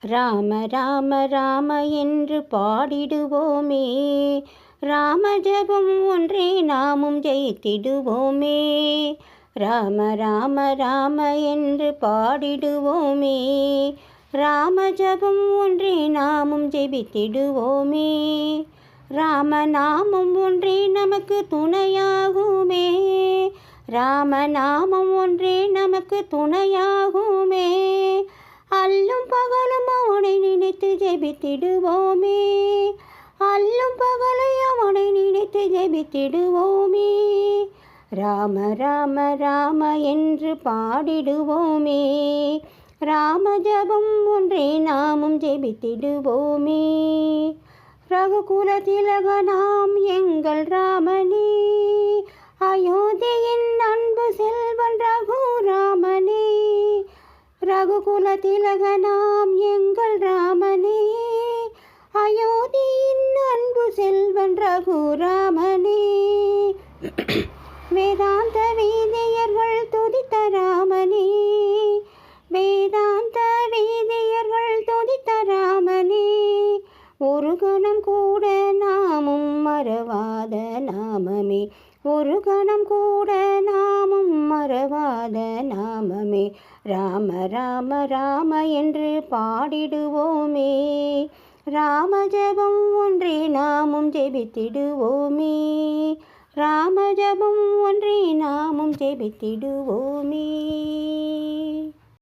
ராம ராம ராம என்று பாடிடுவோமே. ராம ஜபம் ஒன்றே நாமும் ஜெயித்திடுவோமே. ராம ராம ராம என்று பாடிடுவோமே. ராம ஜபம் ஒன்றே நாமும் ஜெபித்திடுவோமே. ராம நாமம் ஒன்றே நமக்கு துணையாகுமே. ராம நாமம் ஒன்றே நமக்கு துணையாகுமே. அல்லும் பகலும் அவனை நினைத்து ஜெபித்திடுவோமே. அல்லும் பகலை அவனை நினைத்து ஜெபித்திடுவோமே. ராம ராம ராம என்று பாடிடுவோமே. ராம ஜபம் ஒன்றே நாமும் ஜெபித்திடுவோமே. ரகுகுல திலக நாம் எங்கள் ராமனே. அயோத்தியின் அன்பு செல் ரகுகுல திலகனாம் எங்கள் ராமனே. அயோத்தியின் அன்பு செல்வன் ரகுராமனே. வேதாந்த வேதியர்கள் துதித்த ராமனே. வேதாந்த வேதியர்கள் துதித்த ராமனே. ஒரு கணம் கூட நாமும் மறவாத நாமமே. ஒரு கணம் கூட நாமும் மறவாத நாமமே. ராம ராம ராம என்று பாடிடுவோமே. ராம ஜபம் ஒன்றே நாமும் ஜெபித்திடுவோமே. ராம ஜபம் ஒன்றே நாமும் ஜெபித்திடுவோமே.